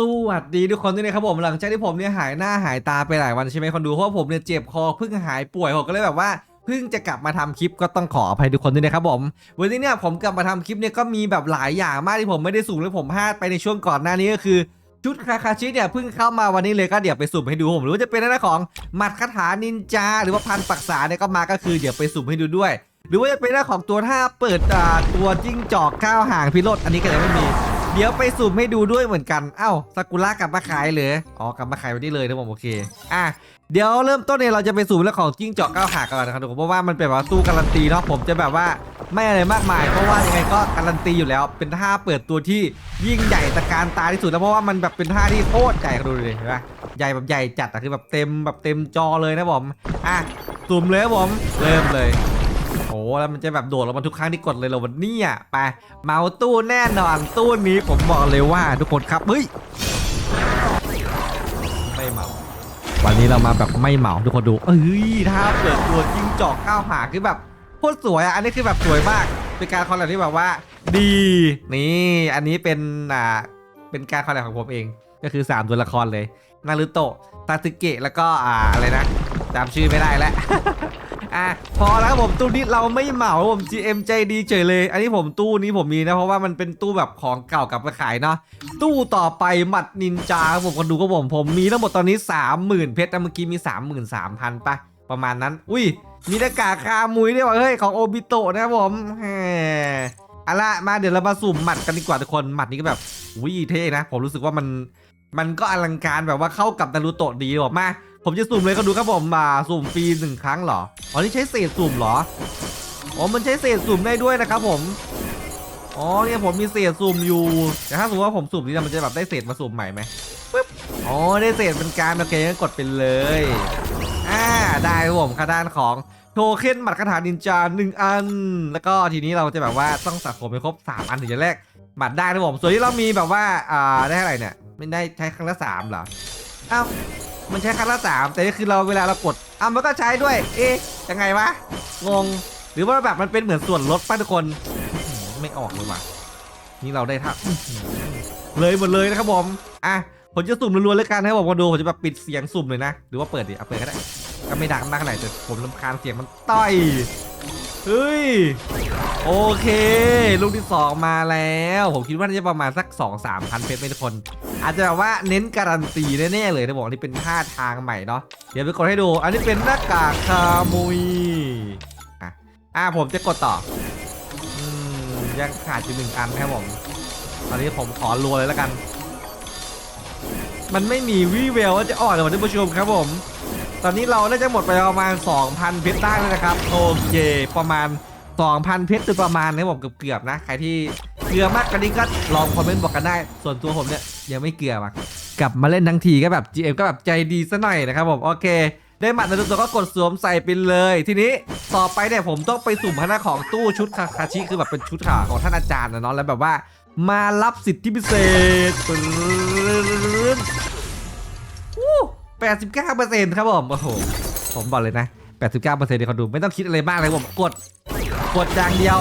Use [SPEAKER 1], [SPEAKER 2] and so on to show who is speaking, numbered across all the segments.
[SPEAKER 1] สวัสดีทุกคนด้วยนะครับผมหลังจากที่ผมเนี่ยหายหน้าหายตาไปหลายวันใช่ไหมคนดูเพราะว่าผมเนี่ยเจ็บคอเพิ่งหายป่วยผมก็เลยแบบว่าเพิ่งจะกลับมาทำคลิปก็ต้องขออภัยทุกคนด้วยนะครับผมวันนี้เนี่ยผมกลับมาทำคลิปเนี่ยก็มีแบบหลายอย่างมากที่ผมไม่ได้สุ่มและผมพลาดไปในช่วงก่อนหน้านี้ก็คือชุดคาคาชิเนี่ยเพิ่งเข้ามาวันนี้เลยก็เดี๋ยวไปสุ่มให้ดูผมหรือว่าจะเป็นหน้าของหมัดคาถานินจา หรือว่าพันปักษาเนี่ยก็มาก็คือเดี๋ยวไปสุ่มให้ดูด้วย หรือว่าจะเป็นหน้าของตัวท่าเปิดตัวจิ้งจอกก้าวห่างพิโรธอันนี้ก็ยังไม่มี เดี๋ยวไปสุ่มให้ดูด้วยเหมือนกัน เอ้าซากุระกลับมาขายเลยอ๋อกลับมาขายวันนี้เลยนะผมโอเค อะเดี๋ยวเริ่มต้นเนี่ยเราจะไปสุ่มเรื่องของจิ้งจอกก้าวหางกันนะครับทุกคนเพราะว่ามันเป็นแบบว่าตู้การันตีเนาะผมจะแบบว่าไม่อะไรมากมาย เพราะว่ายังไงก็การันตีอยู่แล้ว เป็นท่าเปิดตัวที่ยิ่งใหญ่ตะการตาที่สุดแล้วเพราะว่ามันแบบเป็นท่าที่โคตรใหญ่กันดูเลยเห็นปะใหญ่แบบใหญ่จัดอะคือแบบเต็มแบบเต็มจอเลยนะผมอะสุ่มเลยผมเริ่มเลย แล้วมันจะแบบโดดลงมาทุกครั้งที่กดเลยเรอวันนี้อะไปเมาตู้แน่นอนตู้นี้ผมบอกเลยว่าทุกคนครับเฮ้ยไม่เมา วันนี้เรามาแบบไม่เมาทุกคนดูเอ้ยถ้าเปิดตัวจิ้งจอกก้าวหาคือแบบโคตรสวยอะอันนี้คือแบบสวยมากเป็นการคอลแลบที่แบบว่า ดี นี่อันนี้เป็นอ่าเป็นการคอลแลบของผมเอง ก็คือ 3 ตัวละครเลยนารุโตะซาสึเกะแล้วก็อ่าอะไรนะจำชื่อไม่ได้แล้ว อะพอแล้วครับผมตู้นี้เราไม่เหมาผม GM ใจดีเฉยเลย อันนี้ผมตู้นี้ผมมีนะเพราะว่ามันเป็นตู้แบบของเก่ากลับมาขายเนาะตู้ต่อไปหมัดนินจาครับผมคนดูก็ผมผมมีทั้งหมดตอนนี้ 30,000 เพชรนเมื่อกี้มี 33,000ปะประมาณนั้น อุ้ย มีหน้ากากคามุยด้วยว่ะเฮ้ยของโอบิโตะนะครับผมแหมเอาละมาเดี๋ยวเรามาสุ่มหมัดกันดีกว่าทุกคนหมัดนี้ก็แบบวิเท่นะ ผมรู้สึกว่ามัน มันก็อลังการแบบว่าเข้ากับนารูโตะดีบอกมา ผมจะสุ่มเลยก็ดูครับผมมาสุ่มฟรีหนึ่งครั้งเหรออ๋อนี่ใช้เศษสุ่มเหรออ๋อมันใช้เศษสุ่มได้ด้วยนะครับผมอ๋อเนี่ยผมมีเศษสุ่มอยู่แต่ถ้าสมมติว่าผมสุ่มนี่มันจะแบบได้เศษมาสุ่มใหม่ไหมปึ๊บอ๋อได้เศษเป็นการโอเคงั้นกดไปเลยอ่าได้ครับผมค่าด้านของโทเค็นหมัดคาถานินจาหนึ่งอัน แล้วก็ทีนี้เราจะแบบว่าต้องสะสมไปครบ 3 อันถึงจะแลกหมัดได้นะผมส่วนที่เรามีแบบว่าอ่าได้เท่าไหร่เนี่ย ไม่ได้ใช้ครั้งละสามเหรออ้าวมันใช้ครั้งละสามแต่นี่คือเราเวลาเรากดอ้าวมันก็ใช้ด้วย เอ๊ะยังไงวะงง หรือว่าแบบมันเป็นเหมือนส่วนลดป่ะทุกคน ไม่ออกเลยว่ะนี่เราได้ท่าเลยหมดเลยนะครับผมอะผมจะสุ่มรัวๆเลยกันนะครับผมมาดูผมจะแบบปิดเสียงสุ่มเลยนะ หรือว่าเปิดดิเอาเปิดก็ได้ ก็ไม่ดังมากเท่าไหร่แต่ผมรำคาญเสียงมันต้อย เฮ้ย โอเค ลูกที่ 2 มาแล้ว ผมคิดว่าน่าจะประมาณสัก 2 3พันเพชรไม่ทุกคน อาจจะแบบว่าเน้นการันตีแน่ๆเลยนะบอกนี่เป็นท่าทางใหม่เนาะ เดี๋ยวไปกดให้ดู อันนี้เป็นหน้ากากคามุย อะอะผมจะกดต่ออืมยังขาดอยู่หนึ่งอันครับผม ตอนนี้ผมขอรัวเลยแล้วกัน มันไม่มีวี่แววว่าจะอ่อนเลยท่านผู้ชมครับผม ตอนนี้เราน่าจะหมดไปประมาณ 2,000 เพชรได้แล้วนะครับ โอเค ประมาณ 2,000 เพชรโดยประมาณนะผมเกือบๆนะ ใครที่เกลือมากกว่านี้ก็ลองคอมเมนต์บอกกันได้ ส่วนตัวผมเนี่ยยังไม่เกลือมากกลับมาเล่นทั้งทีก็แบบ GM ก็แบบใจดีซะหน่อยนะครับผมโอเค ได้หมัดในตัวก็กดสวมใส่ไปเลย ทีนี้ต่อไปเนี่ยผมต้องไปสุ่มคณะของตู้ชุดคาคาชิคือแบบเป็นชุดขาของท่านอาจารย์นะเนาะแล้วแบบว่า มารับสิทธิพิเศษ 89เปอร์เซ็นต์ครับผมโอ้โหผมบอกเลยนะ 89เปอร์เซ็นต์เดี๋ยวเขาดูไม่ต้องคิดอะไรมากเลยผมกดกดอย่างเดียว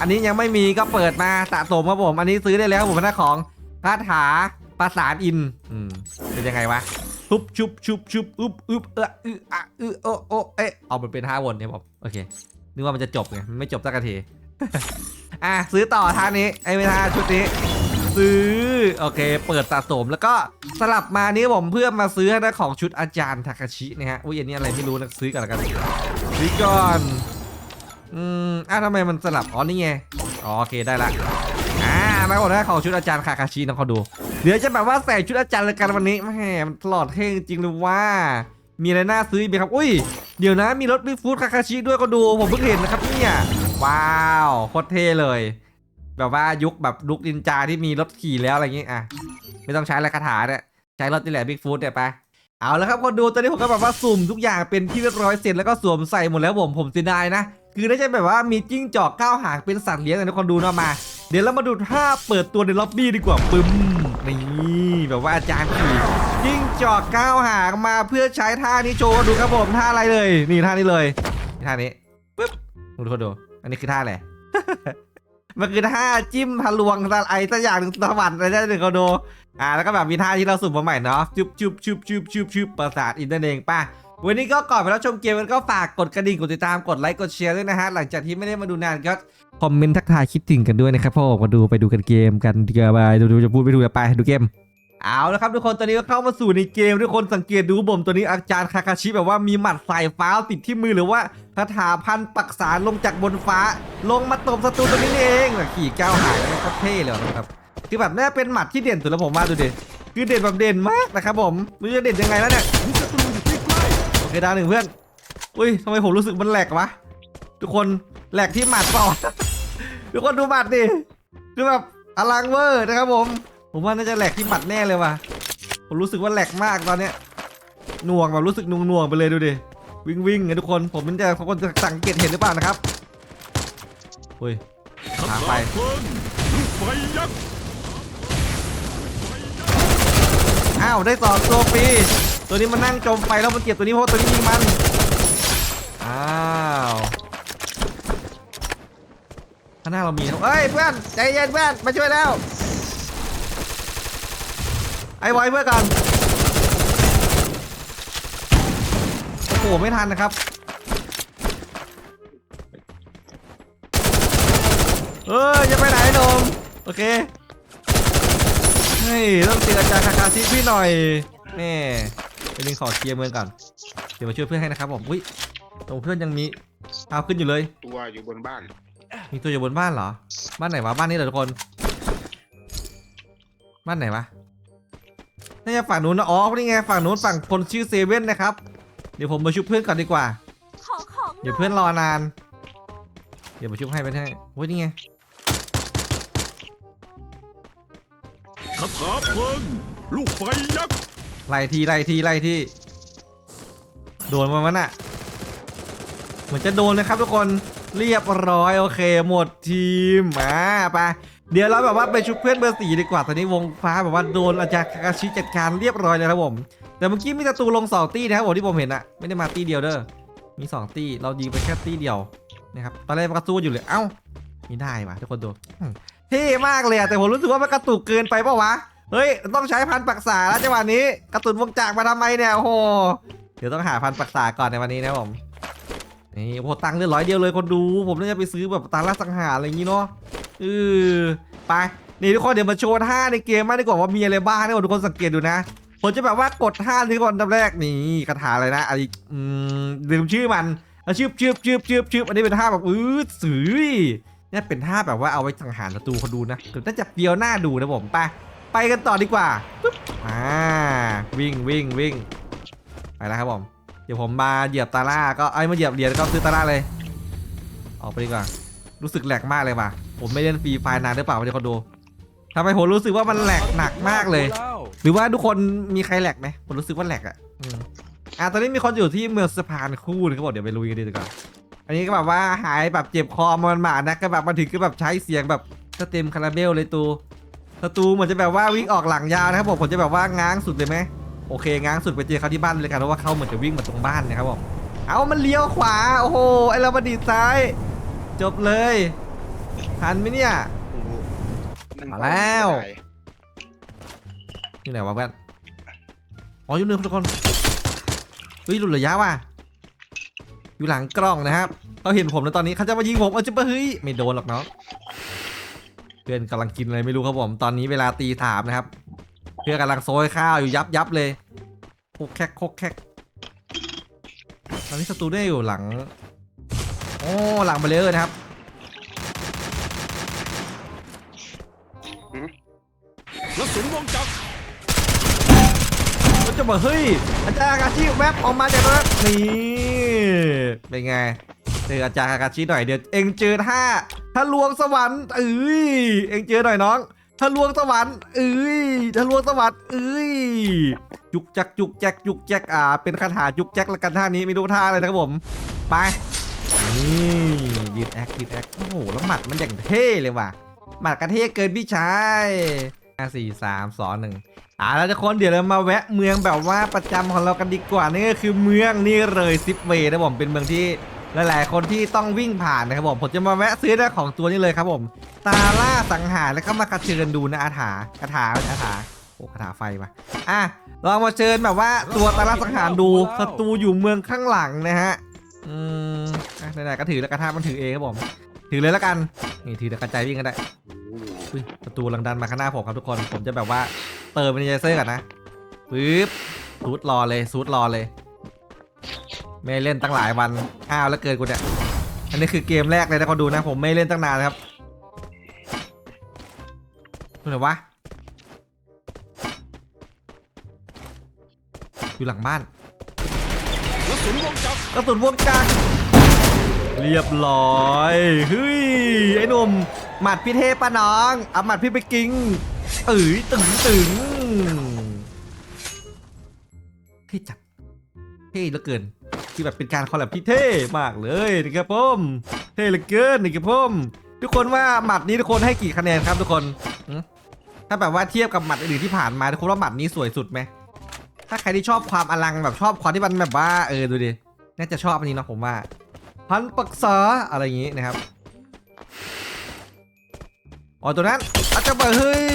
[SPEAKER 1] อันนี้ยังไม่มีก็เปิดมาสะสมครับผม อันนี้ซื้อได้แล้วผมหน้าของคาถาประสานอินอืมเป็นยังไงวะทุบชุบชุบชุบอึบอึบเอออึอะอึโอโอเอะเอามันเป็นท่าวนเนี่ยผมโอเคนึกว่ามันจะจบไงไม่จบสักทีอะซื้อต่อท่านี้ไอ้ไม่ท่าชุดนี้ ซื้อ โอเค เปิดสะสมแล้วก็สลับมานี้ผมเพื่อมาซื้อนะของชุดอาจารย์ทาคาชินะฮะอุ้ยอันนี้อะไรไม่รู้นะซื้อกันแล้วกันซื้อก่อนอืมอ้าวทำไมมันสลับอ๋อนี่ไงอ๋อโอเคได้ละอ่ามาหมดแล้วของชุดอาจารย์คาคาชินะเขาดูเดี๋ยวจะแบบว่าใส่ชุดอาจารย์เลยกันวันนี้แหมมันหลอดเท่จริงเลยว่า มีอะไรน่าซื้อไหมครับอุ้ยเดี๋ยวนะมีรถบิ๊กฟูดคาคาชิด้วยก็ดูผมเพิ่งเห็นนะครับเนี่ยว้าวโคตรเท่เลย แบบว่ายุคแบบลุกนินจาที่มีรถขี่แล้วอะไรอย่างงี้อะไม่ต้องใช้อะไรคาถาเนี่ยใช้รถนี่แหละบิ๊กฟูดเนี่ยไปเอาแล้วครับคนดูตอนนี้ผมก็แบบว่าสุ่มทุกอย่างเป็นที่เรียบร้อยเสร็จแล้วก็สวมใส่หมดแล้วผมผมเสียดายนะ คือน่าจะแบบว่ามีจิ้งจอกก้าวหางเป็นสัตว์เลี้ยงนะคนดูเนาะมา เดี๋ยวเรามาดูท่าเปิดตัวในล็อบบี้ดีกว่าปึ้มนี่แบบว่าอาจารย์ขี่จิ้งจอกก้าวหางมาเพื่อใช้ท่านี้โชว์ดูครับผมท่าอะไรเลย นี่ท่านี้เลยท่านี้ปึ๊บดูคนดู อันนี้คือท่าอะไร มันคือท่าจิ้มทะลวงอะไรสักอย่างหนึ่งสวรรค์อะไรได้หนึ่งเขาดูอ่าแล้วก็แบบมีท่าที่เราสุ่มมาใหม่เนาะชุบชุบชุบชุบชุบชุบประสาทอินเตอร์เองป่ะวันนี้ก็ก่อนไปรับชมเกมกันก็ฝากกดกระดิ่งกดติดตามกดไลค์กดแชร์ด้วยนะฮะหลังจากที่ไม่ได้มาดูนานก็คอมเมนต์ทักทายคิดถึงกันด้วยนะครับพ่อมาดูไปดูกันเกมกันเดี๋ยวไปดูดูจะพูดไปดูไปดูเกม เอาละครับทุกคนตอนนี้ก็เข้ามาสู่ในเกมทุกคนสังเกตดูบ่มตัวนี้อาจารย์คาคาชิแบบว่ามีหมัดสายฟ้าติดที่มือหรือว่าคาถาพันปักษาลงจากบนฟ้า ลงมาตบศัตรูตัวนี้เองขี่ก้าวหายแล้วก็เท่เลยนะครับคือแบบน่าเป็นหมัดที่เด่นสุดแล้วผมว่าดูดิคือเด่นแบบเด่นมากนะครับผมมันจะเด่นยังไงแล้วเนี่ย
[SPEAKER 2] มีศัตรูอยู่ใกล้
[SPEAKER 1] โอเคดาวหนึ่งเพื่อนอุ้ยทำไมผมรู้สึกมันแหลกวะทุกคนแหลกที่หมัดเปล่าทุกคนดูหมัดดิคือแบบอลังเวอร์นะครับผม ผมว่าน่าจะแหลกที่หมัดแน่เลยว่ะ ผมรู้สึกว่าแหลกมากตอนเนี้ยหน่วงแบบรู้สึกหน่วงน่วงๆไปเลยดูดิ วิ่งวิ่งไงทุกคน ผมมันจะคนจะสังเกตเห็นหรือเปล่านะครับอุ้ยหาไป
[SPEAKER 2] ลูกไฟยักษ์
[SPEAKER 1] อ้าวได้สองตัวฟรีตัวนี้มันนั่งจมไฟแล้วมันเก็บตัวนี้เพราะตัวนี้ยิงมัน อ้าวข้างหน้าเรามีนะเอ้ยเพื่อนใจเย็นเพื่อนมาช่วยแล้ว ไอ้ไว้เพื่อนก่อนโอ้โหไม่ทันนะครับ เออจะไปไหนหนมโอเคเฮ้ยต้องเจออาจารย์คาคาชิพี่หน่อยแม่ไปลิงขอเคลียร์เมืองก่อนเดี๋ยวมาช่วยเพื่อนให้นะครับผมอุ้ยตรงเพื่อนยังมีเท้าขึ้นอยู่เลย
[SPEAKER 3] ตัวอยู่บนบ้าน
[SPEAKER 1] มีตัวอยู่บนบ้านเหรอ บ้านไหนวะบ้านนี้เหรอทุกคน บ้านไหนวะ น่าจะฝั่งนู้นนะอ๋อนี่ไงฝั่งนู้นฝั่งคนชื่อเซเว่นนะครับ เดี๋ยวผมมาชุบเพื่อนก่อนดีกว่า
[SPEAKER 4] ขอของห
[SPEAKER 1] เดี๋
[SPEAKER 4] น่
[SPEAKER 1] ย
[SPEAKER 4] อ
[SPEAKER 1] วยเพื่อนรอนาน เดี๋ยวมาชุบให้ไปให้โอ้ยนี่ไง
[SPEAKER 2] คาถาเพลิง ลูกไฟยักษ์
[SPEAKER 1] ไล่ทีไล่ทีไล่ทีโดนมามันอะเหมือนจะโดนนะครับทุกคนเรียบร้อยโอเค หมดทีมมาไป เดี๋ยวเราแบบว่าไปชุบเพื่อนเบอร์สี่ดีกว่าตอนนี้วงฟ้าแบบว่าโดนอาจารย์คาคาชิจัดการเรียบร้อยเลยครับผม แต่เมื่อกี้มีศัตรูลงสองตีนะครับผมที่ผมเห็นอะไม่ได้มาตีเดียวเด้อ มีสองตีเรายิงไปแค่ตีเดียวนะครับตอนแรกมันกระตู้อยู่เลย เอ้าไม่ได้ว่ะทุกคนดูเท่มากเลยอะแต่ผมรู้สึกว่ามันกระตุกเกินไปเปล่าวะ เฮ้ยต้องใช้พันปรักษาแล้วจังหวะนี้กระตุนวงจากมาทำไมเนี่ยโอ้โห เดี๋ยวต้องหาพันปรักษาก่อนในวันนี้นะผมนี่โอ้โหตังค์เหลือร้อยเดียวเลยคนดู ผมน่าจะไปซื้อแบบตาล่าสังหารอะไรอย่างงี้เนาะ เออไปนี่ทุกคนเดี๋ยวมาโชว์ท่าในเกมมากดีกว่าว่ามีอะไรบ้างนะทุกคนสังเกตดูนะผมจะแบบว่ากดท่าทีก่อนดับแรกนี่คาถาอะไรนะอะไรอืมลืมชื่อมันอะชื่อชื่อชื่อชื่อชื่ออันนี้เป็นท่าแบบอื้อสือนี่เป็นท่าแบบว่าเอาไว้สังหารศัตรูคนดูนะแต่น่าจะเปียวหน้าดูนะผมไปไปกันต่อดีกว่าปึ๊บอ่าวิ่งวิ่งวิ่งไปแล้วครับผมเดี๋ยวผมมาเหยียบตาล่าก็ไอ้มาเหยียบเหรียญก็ซื้อตาล่าเลย ออกไปดีกว่ารู้สึกแหลกมากเลยว่ะ ผมไม่เล่นฟรีไฟล์นานหรือเปล่าเดี๋ยวคนดูทำไมผมรู้สึกว่ามันแหลกหนักมากเลย หรือว่าทุกคนมีใครแหลกไหมผมรู้สึกว่าแหลกอะอืมอะตอนนี้มีคนอยู่ที่เมืองสะพานคู่นะครับบอกเดี๋ยวไปลุยกันดีกว่าอันนี้ก็แบบว่าหายแบบเจ็บคอมันหมานะก็แบบมาถึงก็แบบใช้เสียงแบบสเต็มคาราเบลเลยตูศัตรูเหมือนจะแบบว่าวิ่งออกหลังยาวนะครับผมผมจะแบบว่าง้างสุดเลยไหมโอเคง้างสุดไปเจอเขาที่บ้านเลยกันเพราะว่าเขาเหมือนจะวิ่งมาตรงบ้านนะครับผมเอามันเลี้ยวขวาโอ้โหไอเรามาดีดซ้าย จบเลย ทันไหมเนี่ย
[SPEAKER 3] โอ้โหนั่ง
[SPEAKER 1] มาแล้ว
[SPEAKER 3] ได้
[SPEAKER 1] อยู่ไหนวะเพื่อนอ๋ออยู่หนึ่งทุกคนเฮ้ยหลุดระยะว่ะอยู่หลังกล้องนะครับเขาเห็นผมแล้วตอนนี้เขาจะมายิงผมเออจะไปเฮ้ยไม่โดนหรอกเนาะเพื่อนกำลังกินอะไรไม่รู้ครับผม ตอนนี้เวลาตีถามนะครับ เพื่อนกำลังโซยข้าวอยู่ยับยับเลยโคกแคกโคกแคกตอนนี้สตูได้อยู่หลังโอ้หลังเบลเลอร์นะครับ บอกเฮ้ยอาจารย์อาคาชิแวบออกมาจากนั้นนี่เป็นไงเจออาจารย์อาคาชิหน่อยเดี๋ยวเองเจอท่าถ้าลวงสวรรค์เอ้ยเองเจอหน่อยน้องถ้าลวงสวรรค์เอ้ยถ้าลวงสวรรค์เอ้ยจุกจักจุกแจกจุกแจกอ่า เป็นคาถาจุกแจกละกันท่านี้ไม่รู้ท่าอะไรนะครับผมไปนี่ดีดแอคดีดแอคโอ้โหแล้วหมัดมันอย่างเท่เลยว่ะหมัดกระเท่เกินพี่ชาย ห้าสี่สามสองหนึ่งอ่าแล้วทุกคนเดี๋ยวเรามาแวะเมืองแบบว่าประจำของเรากันดีกว่านี่ก็คือเมืองนี่เลยซิปเวย์นะผมเป็นเมืองที่หลายๆ คนที่ต้องวิ่งผ่านนะครับผมผมจะมาแวะซื้อได้ของตัวนี้เลยครับผม ตาล่าสังหารแล้วก็มากระเชิญดูนะอาถากระถาอาถาโอ้กระถาไฟมาอะลองมาเชิญแบบว่าตัวตาล่าสังหารดูศัตรูอยู่เมืองข้างหลังนะฮะอืมไหนๆก็ถือแล้วกระทามันถือเองครับผม ถือเลยแล้วกันนี่ถือแล้วกระจายวิ่งกันได้ อุ้ยประตูลังดันมาข้างหน้าผมครับทุกคน ผมจะแบบว่าเติมเมนิเซอร์ก่อนนะปึ๊บซูดรอเลยซูดรอเลย ไม่เล่นตั้งหลายวัน อ้าวแล้วเกินกูเนี่ย อันนี้คือเกมแรกเลยนะคนดูนะ ผมไม่เล่นตั้งนานครับดูหน่อยวะ อยู่หลังบ้าน
[SPEAKER 2] กระสุนวงจักร
[SPEAKER 1] กระสุนวงจักรเรียบร้อย เฮ้ย ไอ้หนุ่ม หมัดพี่เทพปะน้อง เอาหมัดพี่ไปกิงเอ้ยตึงตึงเท่จัดเท่เหลือเกิน ที่แบบเป็นการคอลแลบที่เท่มากเลยนะครับผมเท่เหลือเกินนะครับผมทุกคนว่าหมัดนี้ทุกคนให้กี่คะแนนครับทุกคนถ้าแบบว่าเทียบกับหมัดอื่นที่ผ่านมาทุกคนว่าหมัดนี้สวยสุดไหมถ้าใครที่ชอบความอลังแบบชอบความที่มันแบบว่าเออดูดิน่าจะชอบอันนี้เนาะผมว่าพันปรึกษาอะไรอย่างงี้นะครับ อ๋อตัวนั้นอาจจะบอกเฮ้ย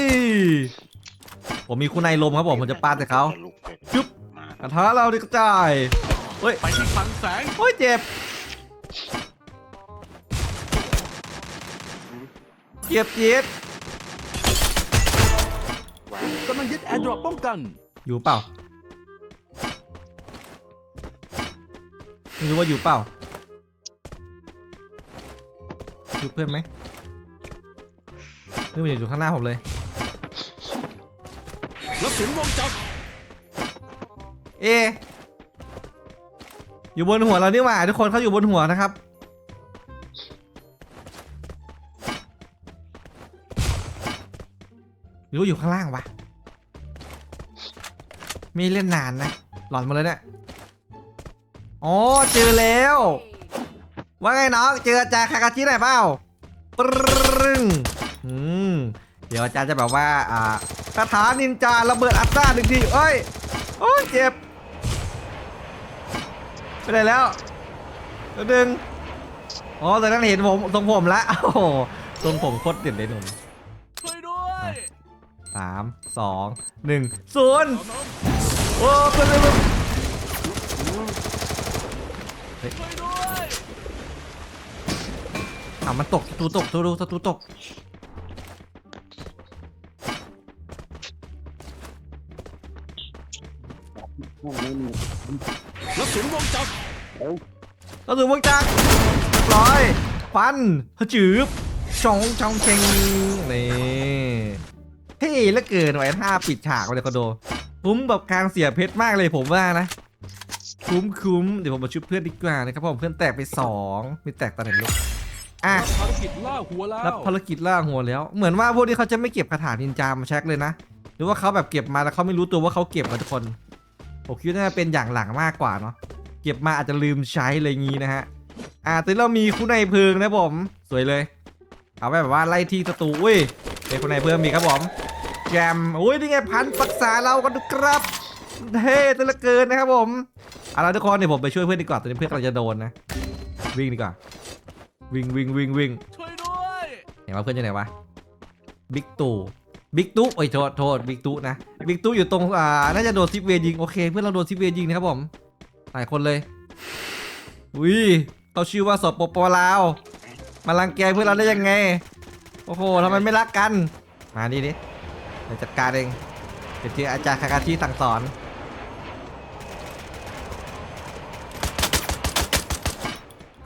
[SPEAKER 1] ผมมีคุณนายลมครับผมผมจะปาดใส่เขาจุ๊บกระทะเราดิกระจาย เฮ้ย
[SPEAKER 2] ไปที่คลังแสง
[SPEAKER 1] โอ้ยเจ็บ เจ็บจี๊ด
[SPEAKER 2] กำลังยึดแอร์ดรอปป้องกัน
[SPEAKER 1] อยู่เปล่าไม่รู้ว่าอยู่เปล่าอยู่เพื่อนไหมเพื่อ นมันอยู่ข้างหน้าผมเลย
[SPEAKER 2] กระสุนวงจักร
[SPEAKER 1] เอะอยู่บนหัวเรานี่หว่าทุกคนเขาอยู่บนหัวนะครับ หรือว่าอยู่ข้างล่างวะไม่เล่นนานนะ หลอนมาเลยเนี่ยอ๋อเจอแล้ว ว่าไงน้อง เจออาจารย์คากาชิหน่อยเปล่าปรึ้งอืม เดี๋ยวอาจารย์จะแบบว่าอ่าคาถานินจาระเบิดอัตราหนึ่งทีเอ้ยโอ้ยเจ็บไปไหนแล้วตัวหนึ่งอ๋อตอนนั้นเห็นผมทรงผมแล้วโอ้โหทรงผมโคตรเด่นเลยหนุ่ม
[SPEAKER 2] ช่วยด้วย
[SPEAKER 1] สามสองหนึ่งศูนย์
[SPEAKER 2] น้อง
[SPEAKER 1] โอ้เพื่อนเพื่อนเพื่อน
[SPEAKER 2] ช่วยด้วย
[SPEAKER 1] อะมันตกศัตรูตกศัตรูศัตรูตก
[SPEAKER 2] กระสุนวงจักร
[SPEAKER 1] ก็ถือวงจักรเรียบร้อยฟันฮะจืบชองชองเชงนี่เท่เหลือเกินไว้ท่าปิดฉากเลยคอนโดคุ้มแบบการเสียเพชรมากเลยผมว่านะ คุ้มคุ้มเดี๋ยวผมมาชุบเพื่อนดีกว่านะครับผมเพื่อนแตกไปสองไม่แตกตอนไหนไม่รู้อะ
[SPEAKER 2] รับภารกิจล่าหัวแล้ว
[SPEAKER 1] รับภารกิจล่าหัวแล้ว เหมือนว่าพวกนี้เขาจะไม่เก็บคาถานินจามาเช็คเลยนะ หรือว่าเขาแบบเก็บมาแล้วเขาไม่รู้ตัวว่าเขาเก็บมาทุกคน ผมคิดว่าน่าจะเป็นอย่างหลังมากกว่าเนาะเก็บมาอาจจะลืมใช้อะไรงี้นะฮะอ่าตอนเรามีคู่ในเพิงนะผมสวยเลย เอาไว้แบบว่าไล่ที่ศัตรูอุ้ยเป็นคู่ในเพิงมีครับผมแจมอุ้ยนี่ไงพันปรึกษาเรากันดูครับเท่เหลือเกินนะครับผมเอาละทุกคนเดี๋ยวผมไปช่วยเพื่อนดีกว่าตอนนี้เพื่อนกำลังจะโดนนะวิ่งดีกว่าวิ่งวิ่งวิ่งวิ่ง
[SPEAKER 2] ช่วยด้วย
[SPEAKER 1] เห็นว่าเพื่อนอยู่ไหนวะบิ๊กตู่ บิ๊กตู่โอ้ยโทษโทษบิ๊กตู่นะบิ๊กตู่อยู่ตรงอ่าน่าจะโดนซิปเวย์ยิงโอเค เพื่อนเราโดนซิปเวย์ยิงนะครับผมหลายคนเลยอุ้ยเขาชื่อว่าสปปลาวมาลังแกเพื่อนเราได้ยังไง โอ้โหทำไมไม่รักกัน มานี่ดิเดี๋ยวจัดการเองเดี๋ยวเจออาจารย์คากาชิสั่งสอน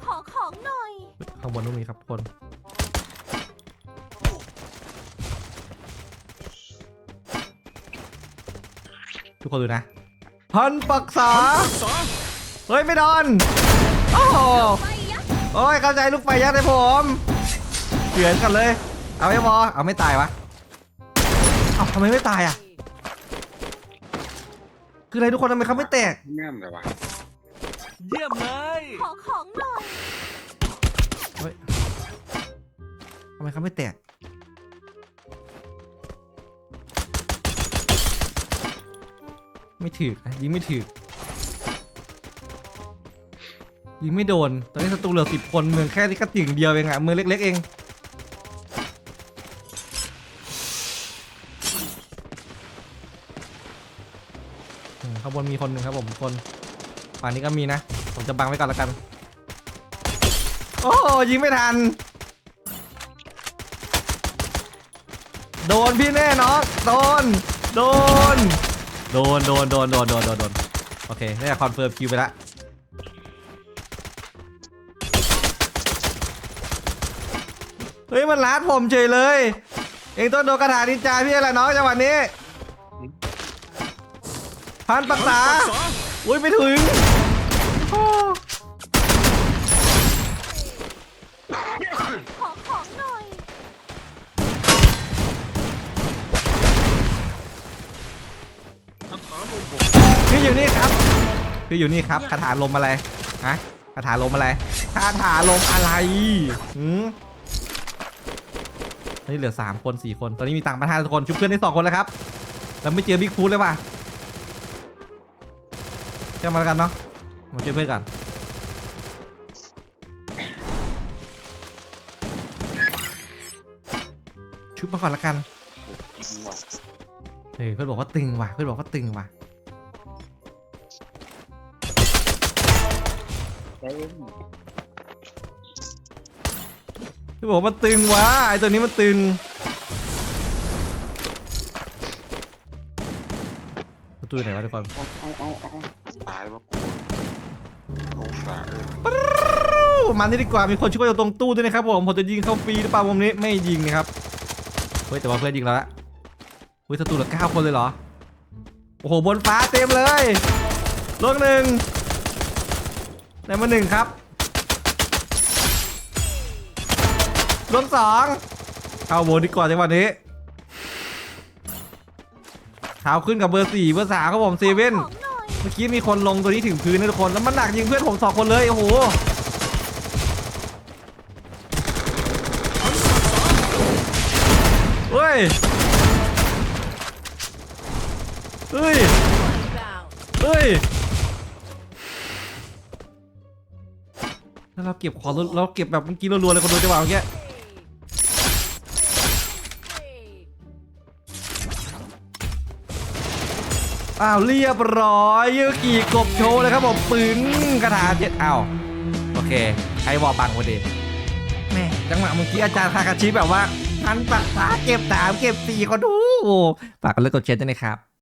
[SPEAKER 4] ขอของหน่อย
[SPEAKER 1] ข้างบนนู้นมีครับทุกคน ทุกคนดูนะพันปักษา
[SPEAKER 2] สา
[SPEAKER 1] เฮ้ย ไม่โดนโอ้โห
[SPEAKER 4] ไปยักษ์
[SPEAKER 1] โอ้ยเข้าใจลูกไฟยัดเลยผมเฉือนกันเลย เอาไม่พอเอาไม่ตายวะเอาทำไมไม่ตายอะ คืออะไรทุกคนทำไมเขาไม่แตก
[SPEAKER 3] แม่นเลยวะ
[SPEAKER 2] เยี่ยมเลย
[SPEAKER 4] ขอของหน่อย
[SPEAKER 1] เฮ้ยทำไมเขาไม่แตก ไม่ถือยิงไม่ถือยิงไม่โดน ตอนนี้ศัตรูเหลือสิบคนเมืองแค่นี้ก็ติ่งเดียวเองอะเมืองเล็ก ๆ เองข้างบนมีคนหนึ่งครับผมคนฝั่งนี้ก็มีนะ ผมจะบังไว้ก่อนล้วกัน โอ้ยิงไม่ทัน โดนพี่แน่น้องโดน โดน โดนโดนโดนโดนโดนโดนโดนโอเคได้คอนเฟิร์มคิวไปละเฮ้ยมันลัดผมเฉยเลย เองต้องโดนกระถานินจาพี่อะไรน้องจังหวะนี้พันปักษา
[SPEAKER 2] รักษา
[SPEAKER 1] อุ้ยไม่ถึง อ
[SPEAKER 4] ยู่
[SPEAKER 1] นี่ครับ พี่อยู่นี่ครับคาถาลมอะไรฮะคาถาลมอะไรคาถาลมอะไรหืมตอนนี้เหลือสามคนสี่คน ตอนนี้มีต่างประเทศทุกคนชุบเพื่อนได้สองคนแล้วครับแล้วไม่เจอบิ๊กฟูดเลยว่ะเชื่อมาแล้วกันเนาะมาช่วยเพื่อนกันชุบมาก่อนละกัน
[SPEAKER 3] ยิงว่ะ
[SPEAKER 1] เฮ้ยเพื่อนบอกว่าตึงว่ะ เพื่อนบอกว่าตึงว่ะ พื่อนบอกว่ามันตึงว่ะไอตัวนี้มันตึงประตูอยู่ไหนวะทุกคน
[SPEAKER 3] เอาเอาเอาเอาตายวะกูองศาเออ
[SPEAKER 1] มันนี่ดีกว่ามีคนช่วยอยู่ตรงตู้ด้วยนะครับผมผมจะยิงเข้าฟรีหรือเปล่าผมนี้ไม่ยิงนะครับเฮ้ยแต่ว่าเพื่อนยิงแล้วละเฮ้ยศัตรูเหลือเก้าคนเลยเหรอโอ้โหบนฟ้าเต็มเลยลงหนึ่ง ได้มาหนึ่งครับลงสองเข้าบนดีกว่าจังหวะนี้เท้าขึ้นกับเบอร์สี่เบอร์สามครับผมเซเว่นเมื่อกี้มีคนลงตัวนี้ถึงพื้นนะทุกคนแล้วมันหนักยิงเพื่อนผมสองคนเลยโอ้โหเฮ้ยเฮ้ยเฮ้ย เราเก็บของเราเราเก็บแบบเมื่อกี้รัวๆเลยคนดูจะว่าเมื่อกี้อ้าวเรียบร้อยยูกิกบโชว์เลยครับผมปึ้งกระถาเจ็ดอ้าวโอเคไอ้วอลบังพอดีแม่จังหวะเมื่อกี้อาจารย์คาคาชิแบบว่าพันปักษาเก็บสามเก็บสี่ก็ดูฝากกันเลยกดแชร์ด้วยนะครับ